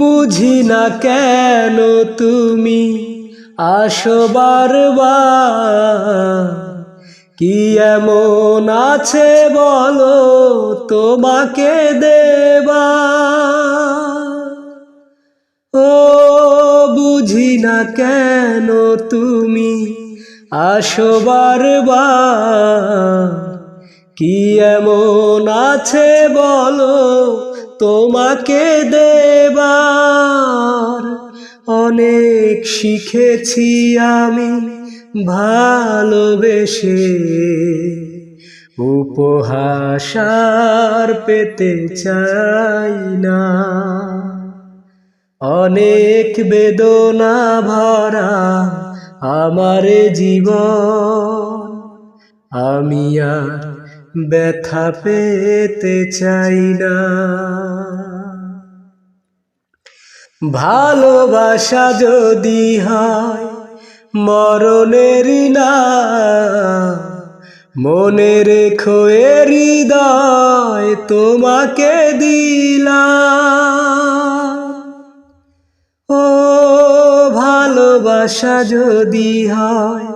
বুঝি না কেন তুমি? আসো বারবার। কি এমন আছে বলো তোমাকে দেবা? ও বুঝি না কেন তুমি? আসো বারবার। কি এমন আছে বলো তোমাকে দেবার অনেক শিখেছি আমি ভালোবেসে। উপহাসার পেতে চাই না। অনেক বেদনা ভরা আমার জীবন। আমি আর ব্যথা পেতে চাই না। ভালোবাসা যদি হয়, মরণের না। মনে রেখো হৃদয় তোমাকে দিলাম। ও ভালোবাসা যদি হয়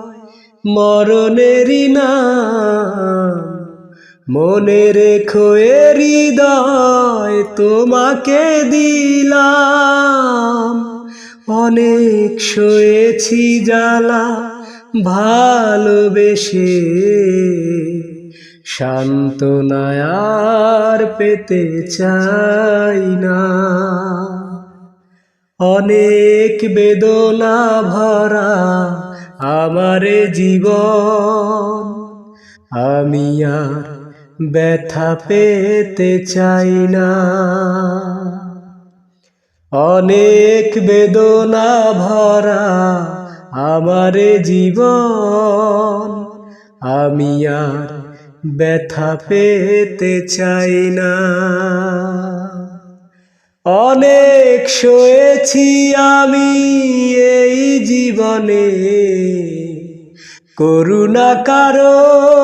মরণেরই না। মনে রেখো এ হৃদয় তোমাকে দিলাম। অনেক সয়েছি জ্বালা, ভালোবেসে। শান্তনায়ার পেতে চাই না। অনেক বেদনা ভরা আমার জীবন, আমি আর ব্যথা পেতে চাই না। অনেক বেদনা ভরা আমার জীবন, আমি আর ব্যথা পেতে চাই না। অনেক সয়েছি আমি এই জীবনে, করুণা কারও